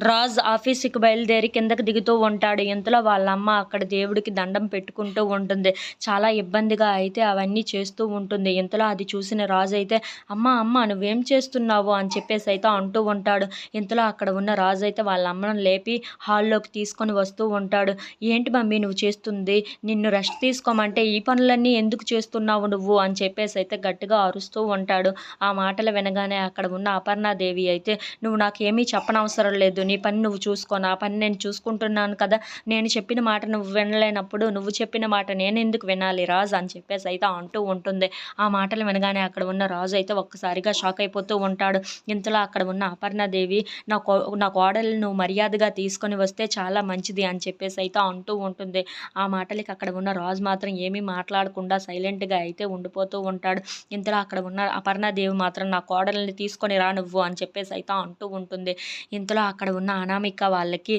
రాజ్ ఆఫీసుకి బయలుదేరి కిందకి దిగుతూ ఉంటాడు. ఇంతలో వాళ్ళ అమ్మ అక్కడ దేవుడికి దండం పెట్టుకుంటూ ఉంటుంది. చాలా ఇబ్బందిగా అయితే అవన్నీ చేస్తూ ఉంటుంది. ఇంతలో అది చూసిన రాజు అయితే అమ్మ అమ్మ నువ్వేం చేస్తున్నావు? అని చెప్పేసి అయితే అంటూ ఉంటాడు. ఇంతలో అక్కడ ఉన్న రాజు అయితే వాళ్ళ అమ్మను లేపి హాల్లోకి తీసుకొని వస్తూ ఉంటాడు. ఏంటి మమ్మీ నువ్వు చేస్తుంది? నిన్ను రెస్ట్ తీసుకోమంటే ఈ పనులన్నీ ఎందుకు చేస్తున్నావు నువ్వు? అని చెప్పేసి అయితే గట్టిగా అరుస్తూ ఉంటాడు. ఆ మాటలు వినగానే అక్కడ ఉన్న అపర్ణాదేవి అయితే నువ్వు నాకేమీ చెప్పనవసరం లేదు. నీ పని నువ్వు చూసుకో నా పని నేను చూసుకుంటున్నాను కదా. నేను చెప్పిన మాట నువ్వు వినలేనప్పుడు నువ్వు చెప్పిన మాట నేను ఎందుకు వినాలి? రాజు అని చెప్పేసి అయితే అంటూ ఉంటుంది. ఆ మాటలు వినగానే అక్కడ ఉన్న రాజు అయితే ఒక్కసారిగా షాక్ అయిపోతూ ఉంటాడు. ఇంతలో అక్కడ ఉన్న అపర్ణాదేవి నా కో నా కోడలను నువ్వు మర్యాదగా తీసుకొని వస్తే చాలా మంచిది అని చెప్పేసి అయితే అంటూ ఉంటుంది. ఆ మాటలకి అక్కడ ఉన్న రాజు మాత్రం ఏమీ మాట్లాడకుండా సైలెంట్గా అయితే ఉండిపోతూ ఉంటాడు. ఇంతలో అక్కడ ఉన్న అపర్ణాదేవి మాత్రం నా కోడల్ని తీసుకొని రా నువ్వు అని చెప్పేసి అయితే అంటూ ఉంటుంది. ఇంతలో అక్కడ ఉన్న అనామిక వాళ్ళకి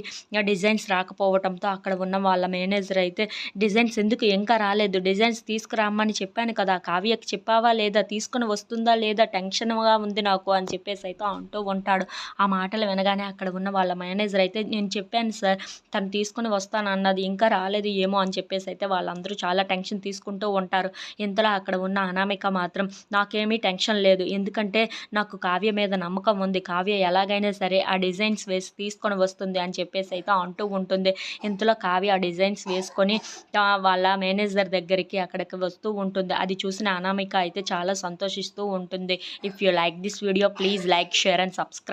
డిజైన్స్ రాకపోవడంతో అక్కడ ఉన్న వాళ్ళ మేనేజర్ అయితే డిజైన్స్ ఎందుకు ఇంకా రాలేదు? డిజైన్స్ తీసుకురామ్మని చెప్పాను కదా కావ్యకి చెప్పావా లేదా? తీసుకుని వస్తుందా లేదా? టెన్షన్గా ఉంది నాకు అని చెప్పేసి అయితే అంటూ ఉంటాడు. ఆ మాటలు వినగానే అక్కడ ఉన్న వాళ్ళ మేనేజర్ అయితే నేను చెప్పాను సార్ తను తీసుకుని వస్తాను అన్నది ఇంకా రాలేదు ఏమో అని చెప్పేసి అయితే వాళ్ళందరూ చాలా టెన్షన్ తీసుకుంటూ ఉంటారు. ఇంతలో అక్కడ ఉన్న అనామిక మాత్రం నాకేమీ టెన్షన్ లేదు. ఎందుకంటే నాకు కావ్య మీద నమ్మకం ఉంది. కావ్య ఎలాగైనా సరే ఆ డిజైన్స్ వేసి తీసుకొని వస్తుంది అని చెప్పేసి అయితే అంటూ ఉంటుంది. ఇంతలో కావ్య ఆ డిజైన్స్ వేసుకొని వాళ్ళ మేనేజర్ దగ్గరికి అక్కడికి వస్తూ ఉంటుంది. అది చూసిన అనామిక అయితే చాలా సంతోషిస్తూ ఉంటుంది. If you like this video please like share and subscribe